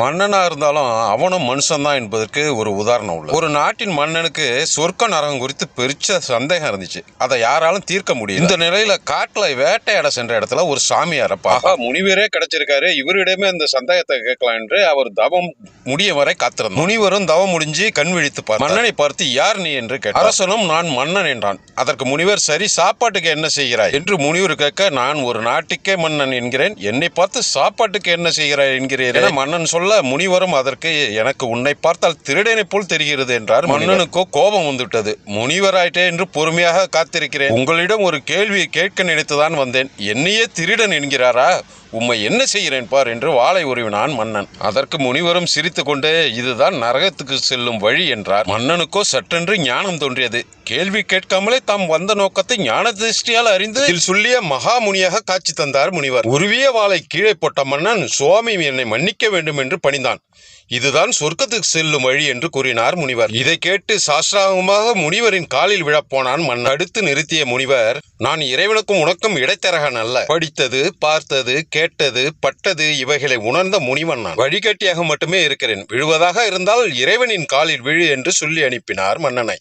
மன்னனா இருந்தாலும் அவனும் மனுஷன்தான் என்பதற்கு ஒரு உதாரணம் உள்ளது. ஒரு நாட்டின் மன்னனுக்கு சொர்க்க நரகம் குறித்து பெருச்ச சந்தேகம் இருந்துச்சு. அதை யாராலும் தீர்க்க முடியும் இந்த நிலையில காட்டுல வேட்டையாட சென்ற இடத்துல ஒரு சாமியார ஆஹா முனிவரே கிடைச்சிருக்காரு. இவரிடமே இந்த சந்தேகத்தை கேட்கலாம் என்று அவர் தவம் முடிய வரை காத்திருந்தார். முனிவரும் தவம் முடிஞ்சு கண் விழித்து. மன்னனை பார்த்து யார் நீ? என்று கேட்டார். அரசனும் நான் மன்னன் என்றான். அதற்கு முனிவர் சரி சாப்பாட்டுக்கு என்ன செய்கிறாய்? என்று முனிவர் கேட்க நான் ஒரு நாட்டுக்கே மன்னன் என்கிறேன். என்னை பார்த்து சாப்பாட்டுக்கு என்ன செய்கிறாய் என்கிறீர் என மன்னன் சொல்ல முனிவரும் அதற்கு எனக்கு உன்னை பார்த்தால் திருடனை போல் தெரிகிறது என்றார் மன்னனுக்கோ கோபம் வந்துவிட்டது. முனிவராயிட்டே என்று பொறுமையாக காத்திருக்கிறேன். உங்களிடம் ஒரு கேள்வியை கேட்க நினைத்துதான் வந்தேன். என்னையே திருடன் என்கிறாரா? உம்மை என்ன செய்கிறேன் பார் என்று வாளை உருவினான் மன்னன். அதற்கு முனிவரும் சிரித்துக்கொண்டே இதுதான் நரகத்துக்கு செல்லும் வழி என்றார். மன்னனுக்கோ சற்றென்று ஞானம் தோன்றியது. கேள்வி கேட்காமலே தாம் வந்த நோக்கத்தை ஞான திருஷ்டியால் அறிந்து இதில் சொல்லிய மகாமுனியாக காட்சி தந்தார் முனிவர். உருவிய வாளை கீழே போட்ட மன்னன் சுவாமி என்னை மன்னிக்க வேண்டும் என்று பணிந்தான். இதுதான் சொர்க்கத்துக்கு செல்லும் வழி என்று கூறினார் முனிவர். இதை கேட்டு சாஸ்திராங்கமாக முனிவரின் காலில் விழப்போனான் மன்னன். அடுத்து நிறுத்திய முனிவர் நான் இறைவனுக்கும் உனக்கும் இடைத்தரகன் அல்ல. படித்தது பார்த்தது கே கேட்டது பட்டது இவைகளை உணர்ந்த முனிவன் நான். வழிகட்டியாக மட்டுமே இருக்கிறேன். விழுவதாக இருந்தால் இறைவனின் காலில் விழு என்று சொல்லி அனுப்பினார் மன்னனை.